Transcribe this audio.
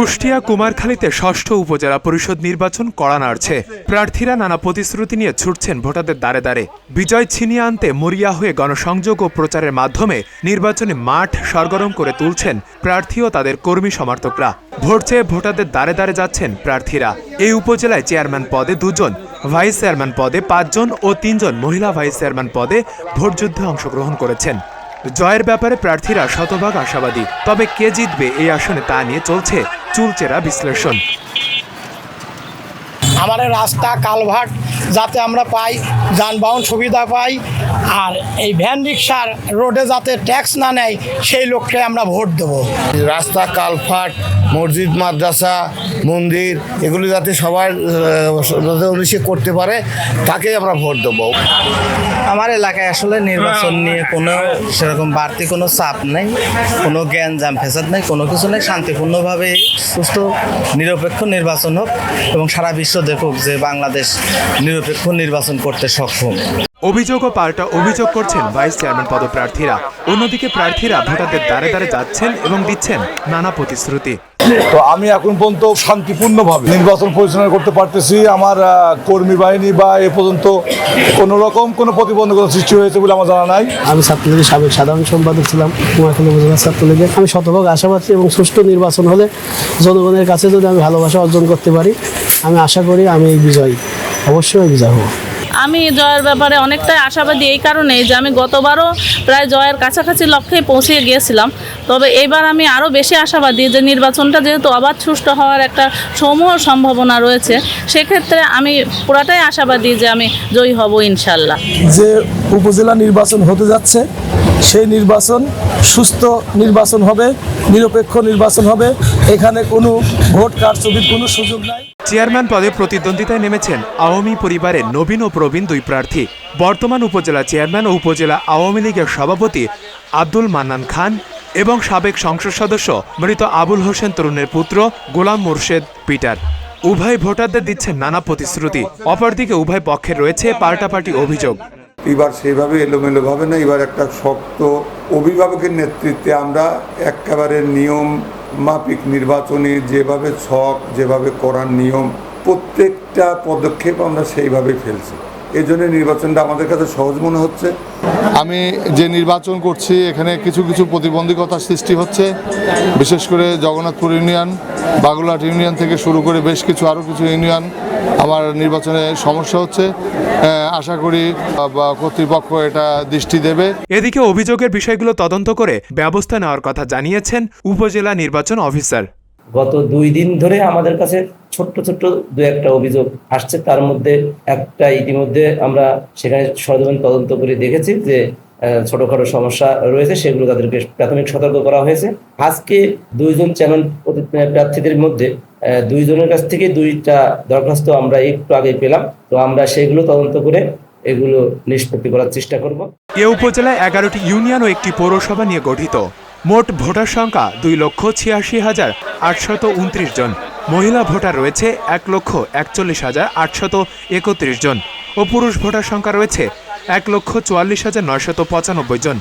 কুষ্টিয়া কুমারখালীতে ষষ্ঠ উপজেলা পরিষদ নির্বাচন কড়া নাড়ছে। প্রার্থীরা নানা প্রতিশ্রুতি নিয়ে ছুটছেন ভোটারদের দ্বারে দ্বারে। বিজয় ছিনিয়ে আনতে মরিয়া হয়ে গণসংযোগ ও প্রচারের মাধ্যমে নির্বাচনে মাঠ সরগরম করে তুলছেন প্রার্থী ও তাদের কর্মী সমর্থকরা। ভোট চেয়ে ভোটারদের দ্বারে দ্বারে যাচ্ছেন প্রার্থীরা। এই উপজেলায় চেয়ারম্যান পদে দুজন, ভাইস চেয়ারম্যান পদে পাঁচজন ও তিনজন মহিলা ভাইস চেয়ারম্যান পদে ভোটযুদ্ধে অংশগ্রহণ করেছেন। জয়ের ব্যাপারে প্রার্থীরা শতভাগ আশাবাদী, তবে কে জিতবে এই আসনে তা নিয়ে চলছে চুলচেরা বিশ্লেষণ। আমাদের রাস্তা কালভার্ট যাতে আমরা পাই যানবাহন সুবিধা পাই আর এই ভ্যান রিক্সার রোডে যাতে ট্যাক্স না নেয় সেই লোককে আমরা ভোট দেবো। রাস্তা কালফাট মসজিদ মাদ্রাসা মন্দির এগুলি যাতে সবার উনিশে করতে পারে তাকেই আমরা ভোট দেবো। আমার এলাকায় আসলে নির্বাচন নিয়ে কোনো সেরকম বাড়তি কোনো চাপ নেই কোনো জ্ঞান জাম ফেসাদ নেই কোনো কিছু নেই। শান্তিপূর্ণভাবে সুস্থ নিরপেক্ষ নির্বাচন হোক এবং সারা বিশ্ব দেখুক যে বাংলাদেশ নিরপেক্ষ নির্বাচন করতে সক্ষম। অভিযোগ ও পাল্টা অভিযোগ করছেন ভাইস চেয়ারম্যান পদপ্রার্থীরা। অন্যদিকে প্রার্থীরা ভোটারদের দ্বারে দ্বারে যাচ্ছেন এবং দিচ্ছেন নানা প্রতিশ্রুতি। তো আমি এখন পর্যন্ত শান্তিপূর্ণভাবে নির্বাচন পরিচালনা করতে পারতেছি। আমার কর্মী বাহিনী বা এ পর্যন্ত কোনো রকম কোনো প্রতিবন্ধকতা সৃষ্টি হয়েছে বলে আমার জানা নাই। আমি ছাত্রলীগের সাবেক সাধারণ সম্পাদক ছিলাম কুমারখালী উপজেলা ছাত্রলীগের। আমি শতভাগ আশাবাদী এবং সুষ্ঠু নির্বাচন হলে জনগণের কাছে যদি আমি ভালোবাসা অর্জন করতে পারি আমি আশা করি আমি এই বিজয়ী। অবশ্যই বিজয় হব। আমি জয়ের ব্যাপারে অনেকটাই আশাবাদী এই কারণেই যে আমি গতবারও প্রায় জয়ের কাছাকাছি লক্ষ্যে পৌঁছে গিয়েছিলাম। তবে এবার আমি আরও বেশি আশাবাদী যে নির্বাচনটা যেহেতু অবাধ সুষ্ঠু হওয়ার একটা সমূহ সম্ভাবনা রয়েছে, সেক্ষেত্রে আমি পুরাটাই আশাবাদী যে আমি জয়ী হব ইনশাল্লাহ। যে উপজেলা নির্বাচন হতে যাচ্ছে, সেই নির্বাচন সুস্থ নির্বাচন হবে, নিরপেক্ষ নির্বাচন হবে। এখানে কোনো ভোট কারচুপির কোনো সুযোগ নাই। চেয়ারম্যান পদে প্রতিদ্বন্দ্বিতায় নেমেছেন আওয়ামী পরিবারের নবীন ও প্রবীণ দুই প্রার্থী। বর্তমান উপজেলা চেয়ারম্যান ও উপজেলা আওয়ামী লীগের সভাপতি আব্দুল মান্নান খান এবং সাবেক সংসদ সদস্য মৃত আবুল হোসেন তরুণের পুত্র গোলাম মুর্শেদ পিটার। উভয় ভোটারদের দিচ্ছেন নানা প্রতিশ্রুতি, অপরদিকে উভয় পক্ষে রয়েছে পাল্টাপাল্টি অভিযোগ। এবার সেইভাবে এলোমেলোভাবে না, এবার একটা শক্ত অভিভাবকের নেতৃত্বে আমরা একেবারে নিয়ম মাফিক নির্বাচনে যেভাবে ছক যেভাবে করার নিয়ম প্রত্যেকটা পদক্ষেপ আমরা সেইভাবে ফেলছি। এই জন্য নির্বাচনটা আমাদের কাছে সহজ মনে হচ্ছে। আমি যে নির্বাচন করছি এখানে কিছু কিছু প্রতিবন্ধকতার সৃষ্টি হচ্ছে। বিশেষ করে জগন্নাথপুর ইউনিয়ন বাগুলাট ইউনিয়ন থেকে শুরু করে বেশ কিছু আরও কিছু ইউনিয়ন আমার নির্বাচনে সমস্যা হচ্ছে। আশা করি কর্তৃপক্ষ এটা দৃষ্টি দেবে। এদিকে অভিযোগের বিষয়গুলো তদন্ত করে ব্যবস্থা নেওয়ার কথা জানিয়েছেন উপজেলা নির্বাচন অফিসার। গত দুই দিন ধরে আমাদের কাছে ছোট্ট ছোট্ট দু একটা অভিযোগ আসছে। তার মধ্যে একটা ইতিমধ্যে আমরা সেখানে সরজমিন তদন্ত করে দেখেছি যে ছোটখাটো সমস্যা রয়েছে, সেগুলো তাদেরকে প্রাথমিক সতর্ক করা হয়েছে। আজকে দুইজন চ্যানেল প্রার্থীদের মধ্যে দুইজনের কাছ থেকে দুইটা দরখাস্ত আমরা একটু আগে পেলাম। তো আমরা সেগুলো তদন্ত করে এগুলো নিষ্পত্তি করার চেষ্টা করব। এ উপজেলায় এগারোটি ইউনিয়ন ও একটি পৌরসভা নিয়ে গঠিত। মোট ভোটার সংখ্যা দুই লক্ষ ছিয়াশি হাজার আটশত উনত্রিশ জন। মহিলা ভোটার রয়েছে এক লক্ষ একচল্লিশ হাজার আটশত একত্রিশ জন ও পুরুষ ভোটার সংখ্যা রয়েছে এক লক্ষ চুয়াল্লিশ হাজার নয়শত পঁচানব্বই জন।